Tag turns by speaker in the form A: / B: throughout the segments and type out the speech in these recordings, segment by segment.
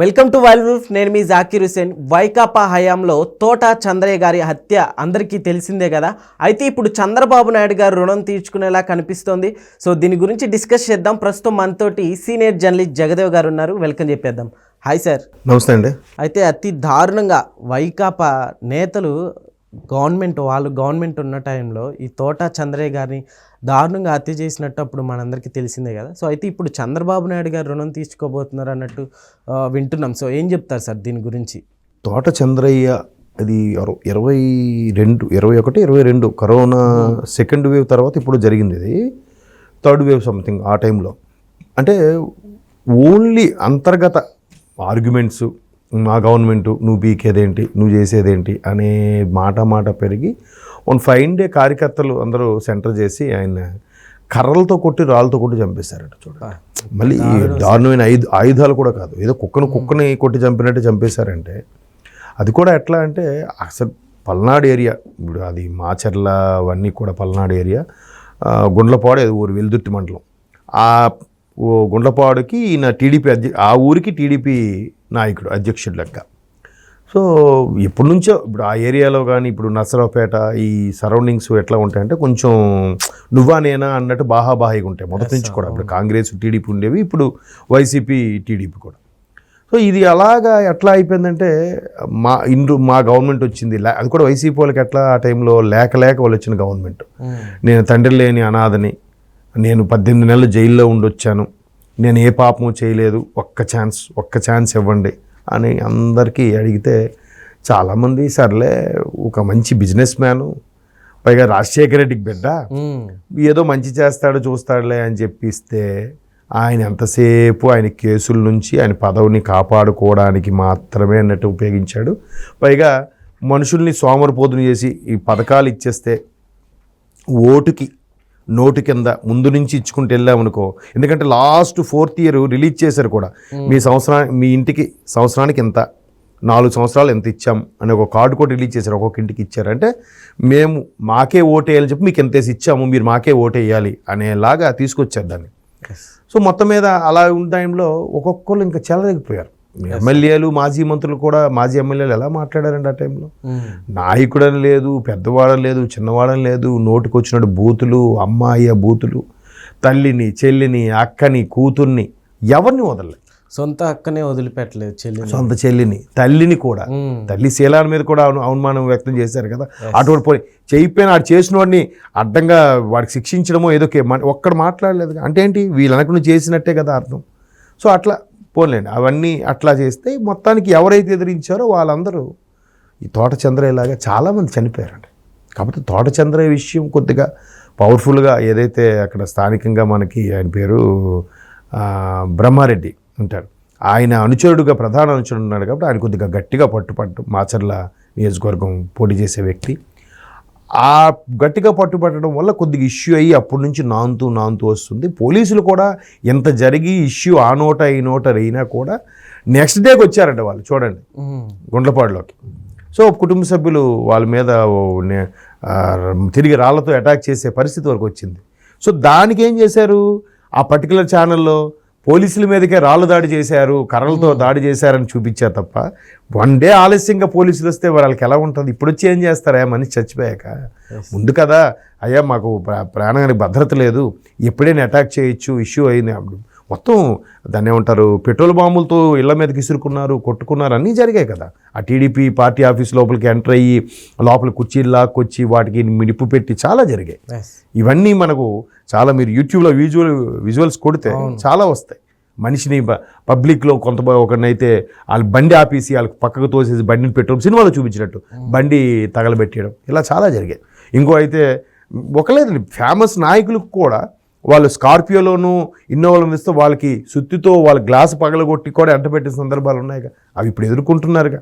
A: Welcome to wild roof నేను మీ జాకీర్ హుసేన్ వైకాపా హయాంలో తోట చంద్రయ్య గారి హత్య అందరికీ తెలిసిందే కదా. అయితే ఇప్పుడు చంద్రబాబు నాయుడు గారు రుణం తీర్చుకునేలా కనిపిస్తోంది. సో దీని గురించి డిస్కస్ చేద్దాం. ప్రస్తుతం మనతోటి సీనియర్ జర్నలిస్ట్ జగదేవ్ గారు ఉన్నారు. వెల్కమ్ చెప్పేద్దాం. Hi sir.
B: నమస్తే అండి.
A: అయితే అతి దారుణంగా వైకాపా నేతలు గవర్నమెంట్ వాళ్ళు గవర్నమెంట్ ఉన్న టైంలో ఈ తోట చంద్రయ్య గారిని దారుణంగా హత్య చేసినట్టు అప్పుడు మనందరికీ తెలిసిందే కదా. సో అయితే ఇప్పుడు చంద్రబాబు నాయుడు గారు రుణం తీర్చుకోబోతున్నారు అన్నట్టు వింటున్నాం. సో ఏం చెప్తారు సార్ దీని గురించి?
B: తోట చంద్రయ్య అది ఇరవై రెండు ఇరవై ఒకటి ఇరవై రెండు కరోనా సెకండ్ వేవ్ తర్వాత ఇప్పుడు జరిగింది ఇది. థర్డ్ వేవ్ సంథింగ్ ఆ టైంలో. అంటే ఓన్లీ అంతర్గత ఆర్గ్యుమెంట్స్ మా గవర్నమెంట్ నువ్వు పీకేదేంటి నువ్వు చేసేదేంటి అనే మాట మాట పెరిగి వన్ ఫైవ్ డే కార్యకర్తలు అందరూ సెంటర్ చేసి ఆయన కర్రలతో కొట్టి రాళ్ళతో కొట్టి చంపేశారట చూడండి మళ్ళీ ఈ దారుణమైన ఐదు ఆయుధాలు కూడా కాదు. ఏదో కుక్కను కుక్కని కొట్టి చంపినట్టు చంపేశారంటే అది కూడా ఎట్లా అంటే అసలు పల్నాడు ఏరియా ఇప్పుడు అది మాచర్ల అవన్నీ కూడా పల్నాడు ఏరియా గుండ్లపాడు అది ఊరు వెల్దుర్తి మండలం. ఆ గుండ్లపాడుకి ఈయన టీడీపీ అధ్య ఆ ఊరికి టీడీపీ నాయకుడు అధ్యక్షుడు లెక్క. సో ఎప్పటి నుంచో ఇప్పుడు ఆ ఏరియాలో కానీ ఇప్పుడు నసరావుపేట ఈ సరౌండింగ్స్ ఎట్లా ఉంటాయంటే కొంచెం నువ్వా నేనా అన్నట్టు బాహాబాహిగా ఉంటాయి. మొదటి నుంచి కూడా ఇప్పుడు కాంగ్రెస్ టీడీపీ ఉండేవి ఇప్పుడు వైసీపీ టీడీపీ కూడా. సో ఇది అలాగా ఎట్లా అయిపోయిందంటే మా ఇండ్రు మా గవర్నమెంట్ వచ్చింది. అది కూడా వైసీపీ వాళ్ళకి ఎట్లా ఆ టైంలో లేక లేక వాళ్ళు వచ్చిన గవర్నమెంట్. నేను తండ్రి లేని అనాథని నేను పద్దెనిమిది నెలలు జైల్లో ఉండొచ్చాను. నేను ఏ పాపము చేయలేదు. ఒక్క ఛాన్స్ ఒక్క ఛాన్స్ ఇవ్వండి అని అందరికీ అడిగితే చాలామంది సర్లే ఒక మంచి బిజినెస్ మ్యాను పైగా రాజశేఖర రెడ్డికి బిడ్డ. ఏదో మంచి చేస్తాడు చూస్తాడులే అని చెప్పిస్తే ఆయన ఎంతసేపు ఆయన కేసుల నుంచి ఆయన పదవిని కాపాడుకోవడానికి మాత్రమే అన్నట్టు ఉపయోగించాడు. పైగా మనుషుల్ని సోమరిపోతుని చేసి ఈ పథకాలు ఇచ్చేస్తే ఓటుకి నోటు కింద ముందు నుంచి ఇచ్చుకుంటూ వెళ్ళామనుకో ఎందుకంటే లాస్ట్ ఫోర్త్ ఇయర్ రిలీజ్ చేశారు కూడా. మీ సంవత్సరానికి మీ ఇంటికి సంవత్సరానికి ఎంత నాలుగు సంవత్సరాలు ఎంత ఇచ్చాం అని ఒక కార్డు కూడా రిలీజ్ చేశారు ఒక్కొక్క ఇంటికి ఇచ్చారంటే మేము మాకే ఓటేయాలని చెప్పి మీకు ఎంతేసి ఇచ్చాము మీరు మాకే ఓటేయాలి అనేలాగా తీసుకొచ్చారు దాన్ని. సో మొత్తం మీద అలా ఉన్న టైంలో ఒక్కొక్కరు ఇంకా చెలరేగిపోయారు. ఎమ్మెల్యేలు మాజీ మంత్రులు కూడా మాజీ ఎమ్మెల్యేలు ఎలా మాట్లాడారండి ఆ టైంలో. నాయకుడని లేదు పెద్దవాడని లేదు చిన్నవాడని లేదు నోటికి వచ్చినట్టు బూతులు అమ్మాయి బూతులు తల్లిని చెల్లిని అక్కని కూతుర్ని ఎవరిని వదలలే
A: సొంత అక్కనే వదిలిపెట్టలేదు చెల్లిని.
B: సొంత చెల్లిని తల్లిని కూడా.
A: మ్మ్.
B: తల్లి శీలాల మీద కూడా అవమానం వ్యక్తం చేశారు కదా. అటువంటి పోయి చేయిపోయిన ఆడు చేసిన వాడిని అడ్డంగా వాడికి శిక్షించడమో ఏదో ఒక్కడ మాట్లాడలేదు. అంటే ఏంటి? వీళ్ళనకు నువ్వు చేసినట్టే కదా అర్థం. సో అట్లా పోలేండి అవన్నీ అట్లా చేస్తే మొత్తానికి ఎవరైతే ఎదిరించారో వాళ్ళందరూ ఈ తోట చంద్రయ్యలాగా చాలామంది చనిపోయారండి. కాబట్టి తోట చంద్రయ్య విషయం కొద్దిగా పవర్ఫుల్గా ఏదైతే అక్కడ స్థానికంగా మనకి ఆయన పేరు బ్రహ్మారెడ్డి ఉంటారు. ఆయన అనుచరుడుగా ప్రధాన అనుచరుడు ఉన్నాడు కాబట్టి ఆయన కొద్దిగా గట్టిగా పట్టుపట్టు మాచర్ల నియోజకవర్గం పోటీ చేసే వ్యక్తి. ఆ గట్టిగా పట్టుపట్టడం వల్ల కొద్దిగా ఇష్యూ అయ్యి అప్పటి నుంచి నాంతూ నాంతూ వస్తుంది. పోలీసులు కూడా ఎంత జరిగి ఇష్యూ ఆ నోట ఈ నోట అయినా కూడా నెక్స్ట్ డేకి వచ్చారంట వాళ్ళు చూడండి. గుండ్లపాడులోకి. సో కుటుంబ సభ్యులు వాళ్ళ మీద తిరిగి రాళ్ళతో అటాక్ చేసే పరిస్థితి వరకు వచ్చింది. సో దానికి ఏం చేశారు? ఆ పర్టికులర్ ఛానల్లో పోలీసుల మీదకే రాళ్ళు దాడి చేశారు కర్రలతో దాడి చేశారని చూపించారు తప్ప వన్ డే ఆలస్యంగా పోలీసులు వస్తే వాళ్ళకి ఎలా ఉంటుంది? ఇప్పుడు వచ్చి ఏం చేస్తారా? మనిషి చచ్చిపోయాక. ముందు కదా అయ్యా మాకు ప్రా- ప్రాణానికి భద్రత లేదు ఎప్పుడైనా అటాక్ చేయొచ్చు ఇష్యూ అయింది. అప్పుడు మొత్తం దాన్ని ఏమంటారు పెట్రోల్ బాంబులతో ఇళ్ళ మీదకి ఇసురుకున్నారు కొట్టుకున్నారు అన్నీ జరిగాయి కదా. ఆ టీడీపీ పార్టీ ఆఫీస్ లోపలికి ఎంటర్ అయ్యి లోపల కుర్చీలు లాక్కొచ్చి వాటికి మిడిపు పెట్టి చాలా జరిగాయి. ఇవన్నీ మనకు చాలా మీరు యూట్యూబ్లో విజువల్ విజువల్స్ కొడితే చాలా వస్తాయి. మనిషిని పబ్లిక్లో కొంత ఒకరినైతే వాళ్ళ బండి ఆపేసి వాళ్ళకి పక్కకు తోసేసి బండిని పెట్టడం సినిమాలో చూపించినట్టు బండి తగలబెట్టేయడం ఇలా చాలా జరిగాయి. ఇంకో అయితే ఒకలేదండి ఫేమస్ నాయకులకు కూడా వాళ్ళు స్కార్పియోలోను ఇన్నోవాలను ఇస్తే వాళ్ళకి సుత్తితో వాళ్ళ గ్లాస్ పగలగొట్టి కూడా ఎంటబెట్టిన సందర్భాలు ఉన్నాయిగా. అవి ఇప్పుడు ఎదుర్కొంటున్నారుగా.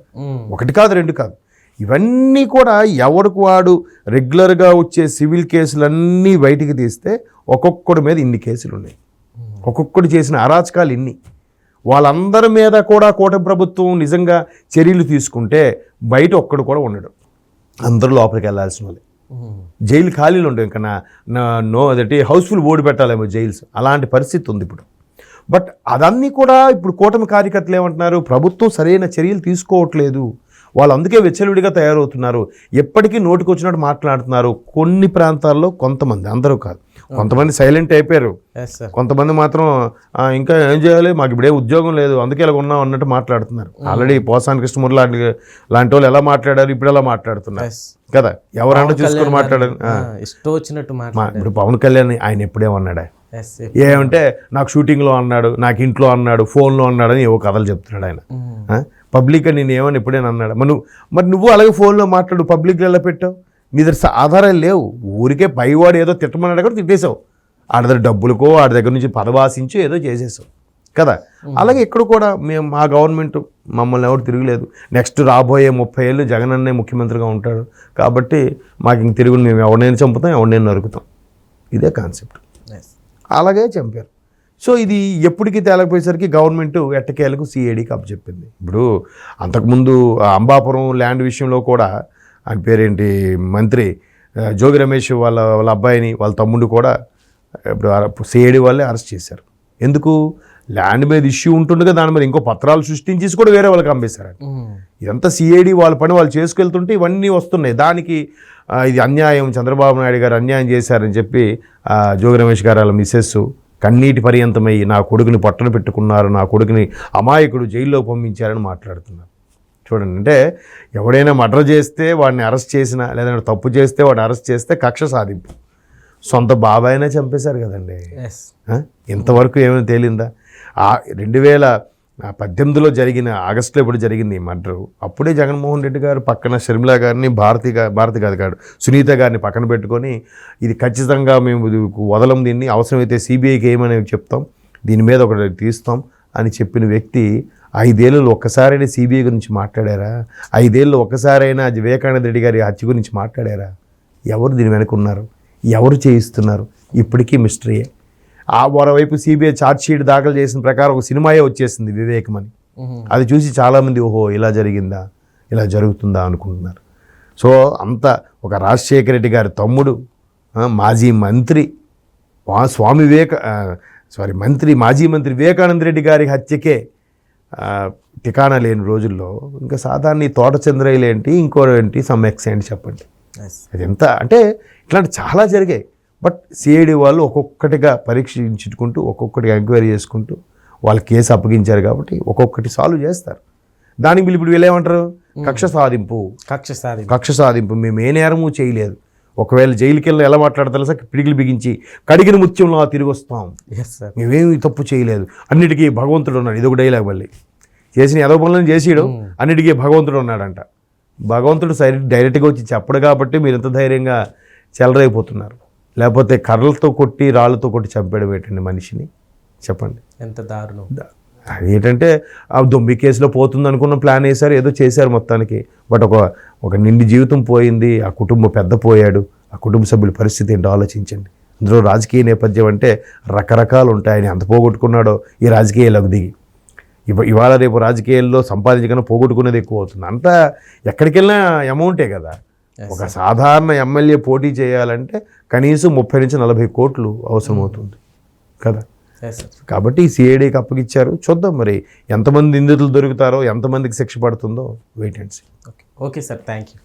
B: ఒకటి కాదు రెండు కాదు. ఇవన్నీ కూడా ఎవరికి వాడు రెగ్యులర్గా వచ్చే సివిల్ కేసులన్నీ బయటికి తీస్తే ఒక్కొక్కడి మీద ఇన్ని కేసులు ఉన్నాయి. ఒక్కొక్కడు చేసిన అరాచకాలు ఇన్ని. వాళ్ళందరి మీద కూడా కూటమి ప్రభుత్వం నిజంగా చర్యలు తీసుకుంటే బయట ఒక్కడు కూడా ఉండడు. అందరూ లోపలికి వెళ్ళాల్సిన వాళ్ళే. జైలు ఖాళీలు ఉండవు ఇంకా నా నో అదటి హౌస్ఫుల్ ఓడి పెట్టాలేమో జైల్స్. అలాంటి పరిస్థితి ఉంది ఇప్పుడు. బట్ అదన్నీ కూడా ఇప్పుడు కూటమి కార్యకర్తలు ఏమంటున్నారు? ప్రభుత్వం సరైన చర్యలు తీసుకోవట్లేదు. వాళ్ళు అందుకే వెచ్చలుడిగా తయారవుతున్నారు. ఎప్పటికీ నోటికి వచ్చినట్టు మాట్లాడుతున్నారు. కొన్ని ప్రాంతాల్లో కొంతమంది అందరూ కాదు. కొంతమంది సైలెంట్ అయిపోయారు. కొంతమంది మాత్రం "ఆ, ఇంకా ఏం చేయాలి? మాకు ఇప్పుడే ఉద్యోగం లేదు. అందుకే ఇలా ఉన్నాం అన్నట్టు మాట్లాడుతున్నారు. ఆల్రెడీ పోసాని కృష్ణమూర్తి లాంటి లాంటి వాళ్ళు ఎలా మాట్లాడారు? ఇప్పుడు ఎలా మాట్లాడుతున్నారు? కదా? ఎవరంటే చూసుకొని మాట్లాడారు.
A: ఇష్టం వచ్చినట్టు
B: ఇప్పుడు పవన్ కళ్యాణ్ ఆయన ఎప్పుడేమన్నాడా ఏమంటే నాకు షూటింగ్లో అన్నాడు నాకు ఇంట్లో అన్నాడు ఫోన్లో అన్నాడు అని ఏవో కథలు చెప్తున్నాడు ఆయన. ఆ? పబ్లిక్ అని నేను ఏమని ఎప్పుడైనా అన్నాడు? మరి నువ్వు మరి నువ్వు అలాగే ఫోన్లో మాట్లాడు పబ్లిక్లో ఎలా పెట్టావు? నీ దగ్గర ఆధారాలు లేవు. ఊరికే పైవాడు ఏదో తిట్టమన్నాడు కూడా తిట్టేశావు. ఆడి దగ్గర డబ్బులకో ఆడి దగ్గర నుంచి పదవాసించి ఏదో చేసేసావు కదా? అలాగే ఇక్కడ కూడా మేము మా గవర్నమెంట్ మమ్మల్ని ఎవరు తిరగలేదు. నెక్స్ట్ రాబోయే ముప్పై ఏళ్ళు జగన్ అన్నే ముఖ్యమంత్రిగా ఉంటాడు. కాబట్టి మాకు ఇంక తిరుగు మేము ఎవరినైనా చంపుతాం ఎవరినైనా నరుకుతాం. ఇదే కాన్సెప్ట్. అలాగే చంపారు. సో ఇది ఎప్పటికీ తేలకపోయేసరికి గవర్నమెంట్ ఎట్టకేలకు సిఐడికి అప్పచెప్పింది. ఇప్పుడు అంతకుముందు అంబాపురం ల్యాండ్ విషయంలో కూడా ఆయన పేరేంటి మంత్రి జోగి రమేష్ వాళ్ళ వాళ్ళ అబ్బాయిని వాళ్ళ తమ్ముడు కూడా ఇప్పుడు సిఐడి వాళ్ళే అరెస్ట్ చేశారు. ఎందుకు? ల్యాండ్ మీద ఇష్యూ ఉంటుండగా దాని మీద ఇంకో పత్రాలు సృష్టించేసి కూడా వేరే వాళ్ళకి అమ్మేశారు ఇదంతా సిఐడి వాళ్ళ పని వాళ్ళు చేసుకెళ్తుంటే ఇవన్నీ వస్తున్నాయి. దానికి ఇది అన్యాయం చంద్రబాబు నాయుడు గారు అన్యాయం చేశారని చెప్పి జోగి రమేష్ గారు వాళ్ళ మిస్సెస్ కన్నీటి పర్యంతమై నా కొడుకుని పట్టణ పెట్టుకున్నారు నా కొడుకుని అమాయకుడు జైల్లో పంపించారని మాట్లాడుతున్నారు. చూడండి అంటే ఎవడైనా మర్డర్ చేస్తే వాడిని అరెస్ట్ చేసినా లేదంటే తప్పు చేస్తే వాడిని అరెస్ట్ చేస్తే కక్ష సాధింపు. సొంత బాబాయినే చంపేశారు కదండి? ఇంతవరకు ఏమైనా తేలిందా? రెండు వేల పద్దెనిమిదిలో జరిగిన ఆగస్టులో ఇప్పుడు జరిగింది ఈ మర్డర్? అప్పుడే జగన్మోహన్ రెడ్డి గారు పక్కన షర్మిల గారిని భారతి భారతి కాదు కాదు సునీత గారిని పక్కన పెట్టుకొని ఇది ఖచ్చితంగా మేము వదలం దీన్ని అవసరమైతే సిబిఐకి ఏమని చెప్తాం దీని మీద ఒకటి తీస్తాం అని చెప్పిన వ్యక్తి ఐదేళ్ళు ఒక్కసారైనా సిబిఐ గురించి మాట్లాడారా? ఐదేళ్ళు ఒక్కసారైనా వివేకానంద రెడ్డి గారి హత్య గురించి మాట్లాడారా? ఎవరు దీని వెనక ఉన్నారు? ఎవరు చేయిస్తున్నారు? ఇప్పటికీ మిస్టరీయే. ఆ మరోవైపు సిబిఐ ఛార్జ్ షీట్ దాఖలు చేసిన ప్రకారం ఒక సినిమాయే వచ్చేసింది వివేకం అని. అది చూసి చాలామంది ఓహో ఇలా జరిగిందా? ఇలా జరుగుతుందా అనుకుంటున్నారు. సో అంత ఒక రాజశేఖర రెడ్డి గారి తమ్ముడు మాజీ మంత్రి స్వామి వివేక సారీ మంత్రి మాజీ మంత్రి వివేకానంద రెడ్డి గారి హత్యకే ఆ, ఠికానా లేని రోజుల్లో ఇంకా సాధారణ ఈ తోట చంద్రయ్యలు ఏంటి ఇంకో ఏంటి సమ్ ఎక్స్ ఏంటి చెప్పండి అది ఎంత అంటే ఇట్లాంటి చాలా జరిగాయి. బట్ సిఐడి వాళ్ళు ఒక్కొక్కటిగా పరీక్షించుకుంటూ ఒక్కొక్కటిగా ఎంక్వైరీ చేసుకుంటూ వాళ్ళ కేసు అప్పగించారు కాబట్టి ఒక్కొక్కటి సాల్వ్ చేస్తారు. దానికి వీళ్ళు ఇప్పుడు వీళ్ళు ఏమంటారు? కక్ష సాధింపు.
A: కక్ష సాధి
B: కక్ష సాధింపు. మేము ఏ నేరము చేయలేదు. ఒకవేళ జైలుకి వెళ్ళి ఎలా మాట్లాడతారు సార్ పిడికిలు బిగించి కడిగిన ముత్యంలో తిరిగి వస్తాం. మేమేమి తప్పు చేయలేదు. అన్నిటికీ భగవంతుడు ఉన్నాడు. ఇది ఒక డైలాగ్ మళ్ళీ. చేసిన ఏదో పనులను చేసేయడం అన్నిటికీ భగవంతుడు ఉన్నాడంట. భగవంతుడు డైరెక్ట్గా వచ్చి చెప్పడు కాబట్టి మీరు ఇంత ధైర్యంగా చెలరైపోతున్నారు లేకపోతే కర్రలతో కొట్టి రాళ్ళతో కొట్టి చంపేయడం ఏంటండి మనిషిని? చెప్పండి.
A: ఎంత దారుణం.
B: అది ఏంటంటే ఆ దొంబి కేసులో పోతుంది అనుకున్న ప్లాన్ వేశారు ఏదో చేశారు మొత్తానికి. బట్ ఒక ఒక నిండి జీవితం పోయింది ఆ కుటుంబం పెద్ద పోయాడు ఆ కుటుంబ సభ్యుల పరిస్థితి ఏంటో ఆలోచించండి. అందులో రాజకీయ నేపథ్యం అంటే రకరకాలు ఉంటాయి. ఆయన ఎంత పోగొట్టుకున్నాడో ఈ రాజకీయాలకు దిగి. ఇవ ఇవాళ రేపు రాజకీయాల్లో సంపాదించకన్నా పోగొట్టుకునేది ఎక్కువ అవుతుంది. అంతా ఎక్కడికి వెళ్ళినా అమౌంటే కదా. ఒక సాధారణ ఎమ్మెల్యే పోటీ చేయాలంటే కనీసం ముప్పై నుంచి నలభై కోట్లు అవసరమవుతుంది. కదా? కాబట్టి సిఐడికి అప్పగిచ్చారు చూద్దాం మరి ఎంతమంది నిందితులు దొరుకుతారో ఎంతమందికి శిక్ష పడుతుందో. Wait and see
A: okay okay sir thank you